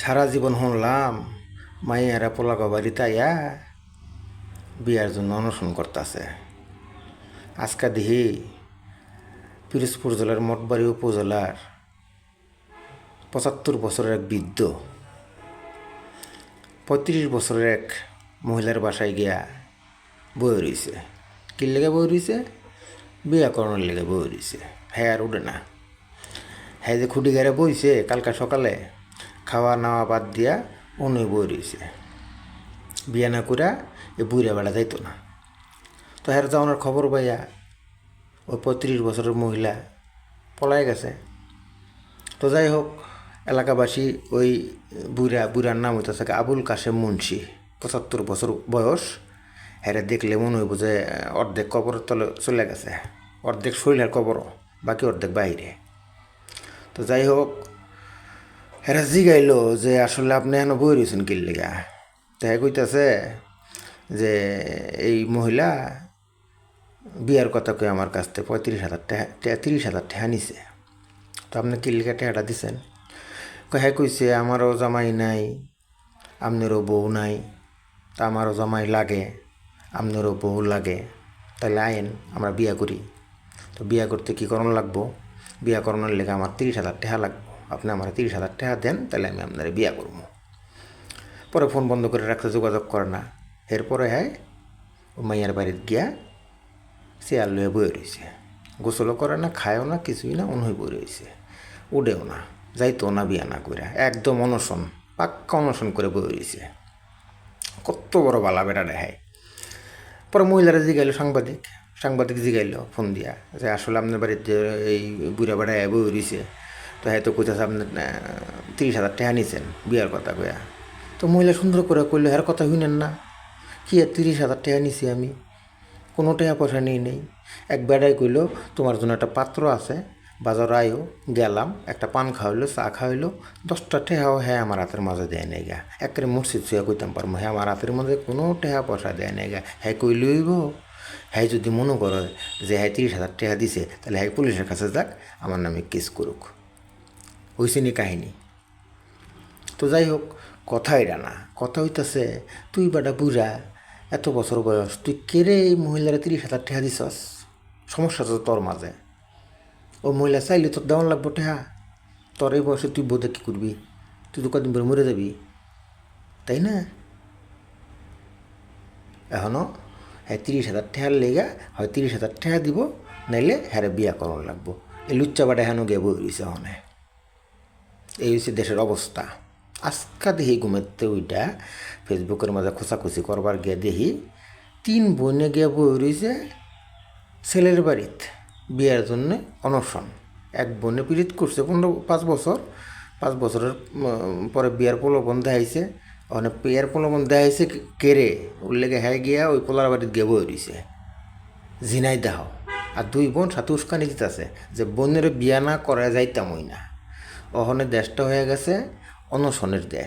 সারা জীবন শুনলাম, মাইয়ারা পোলাগো বাড়িতে আইয়া বিয়ার জন্য অনশন করতেছে। আজকা দিহি পিরোজপুর জেলার মঠবাড়ি উপজেলার পঁচাত্তর বছরের এক বৃদ্ধ, পঁয়ত্রিশ বছরের এক মহিলার বাসায় গিয়া বয়ে রইছে। কি লেগে বয়ে রইছে? বিয়া করানোর লেগে বয়ে রইছে। হ্যাঁ আর উঠে না। হ্যাঁ যে খুঁটি ঘেরে বইছে কালকা সকালে খাওয়া নাওয়া বাদ দিয়া অন্য বই রইছে। বিয়া না কইরা এ বুড়া বেড়া যাইতো না। তো হ্যাঁ যাওয়ানোর খবর পাইয়া ওই পঁয়ত্রিশ বছরের মহিলা পলাই গেছে। তো যাই হোক, এলাকাবাসী ওই বুড়া বুড়ার নাম হইতেছে আবুল কাশেম মুন্সি, পঁচাত্তর বছর বয়স। হ্যাঁ দেখলে মনে হইব যে অর্ধেক কবরের তলে চলে গেছে। অর্ধেক শরীরের কবরও, বাকি অর্ধেক বাইরে। তো যাই হোক এরা জিগাইল যে আসলে আপনি এখন বই রয়েছেন কিল লিগা। তো হ্যাঁ কইতাছে যে এই মহিলা বিয়ার কথা কই আমার কাছ থেকে পঁয়ত্রিশ হাজার টাকা তিরিশ হাজার টাকা নিছে। তো আপনি কিল লিগা টাকাটা দিছেন। কয় হ্যাঁ কইছে, আমারও জামাই নাই আপনারও বউ নাই, তা আমারও জামাই লাগে আপনারও বউ লাগে। তাহলে আইন আমরা বিয়া করি। তো বিয়া করতে কী করণ লাগবো? বিয়া করানোর লেগে আমার তিরিশ হাজার টাকা লাগবো। আপনি আমার তিরিশ হাজার টাকা দেন, তাহলে আমি আপনার বিয়া করব। পরে ফোন বন্ধ করে রাখতে যোগাযোগ করে না। এরপরে হ্যাঁ ও মাইয়ার বাড়িতে গিয়া চেয়ার লয়ে বয়ে রয়েছে গোসলও করে না, খায়ও না, কিছুই না অনহই বয়ে রয়েছে উডেও না যাইতো না বিয়া না করে একদম অনশন, পাক্কা অনশন করে বয়ে রয়েছে কত বড় বালা বেটা দেখায় পরে মহিলারা জিগাইলো সাংবাদিক সাংবাদিক জিগাইলো ফোন দিয়া, যে আসলে আপনার বাড়িতে এই বুড়া বেড়া বয়ে রয়েছে তো হয়তো কোথাও আপনি তিরিশ হাজার টাকা নিছেন বিয়ার কথা কয়া। তো মহিলা সুন্দর করে কইলো এর কথা শুনেন না, কি আর তিরিশ হাজার টাকা নিছি আমি? কোনো টাকা পয়সা নেই নেই। এক বেড়াই কইলো, তোমার জন্য একটা পাত্র আছে, বাজার আইও গেলাম, একটা পান খাওয়াইলো, চা খাওয়াইলো, দশটা টেহাও হ্যাঁ আমার হাতের মাঝে দেয় নাই গা। একেবারে মুর্শিদ ছুঁয়া কইতাম পারব হ্যাঁ আমার হাতের মাঝে কোনো টেহা পয়সা দেয় নাই গা। হ্যাঁ কইলইব হ্যাঁ যদি মনে করো যে হ্যাঁ তিরিশ হাজার টেহা দিছে, তাহলে হ্যাঁ পুলিশের কাছে যাক, আমার নামে কেস করুক। হইছে নি কাহিনী? তো যাই হোক কথা এটা না কথা হইতাছে, তুই বাটা বুড়া এত বছর বয়স, তুই কেড়ে এই মহিলারা তিরিশ হাজার টাকা দিছস? সমস্যা তো তোর মাঝে ও মহিলা, চাইলে তোর দেওয়ান লাগবো টেহা। তোর এই বয়সে তুই বোধে কী করবি তুই তো কদিন পরে মরে যাবি। তাই না? এখনও হ্যাঁ তিরিশ হাজার টাকার লেগা, হয় তিরিশ হাজার টাকা দিব, নাইলে হ্যাঁ বিয়া করার লাগবো। এই লুচ্চা বাটা হেন গিয়ে বই রয়েছে হনে? এই হচ্ছে দেশের অবস্থা। আজকা দেখি ঘুমাতে ওইটা ফেসবুকের মাঝে খোঁচাখুচি করবার গিয়ে দেখি তিন বোনে গিয়ে বই রয়েছে ছেলের বাড়িতে বিয়ের জন্য অনশন। এক বোনে পীড়িত করছে পনেরো পাঁচ বছর। পাঁচ বছরের পরে বিয়ার প্রলোভন দেখাইছে। ওখানে বিয়ার প্রলোভন দেখাইছে কেড়ে উল্লেখে হ্যাঁ গিয়া ওই পোলার বাড়িতে গিয়ে বই রয়েছে জিনাই দেহ আর দুই বোন সাথে উস্কানি দিতেছে যে বোনের বিয়া না করা যাইতামই না। ওখানে দেশটা হয়ে গেছে অনশনের দেশ।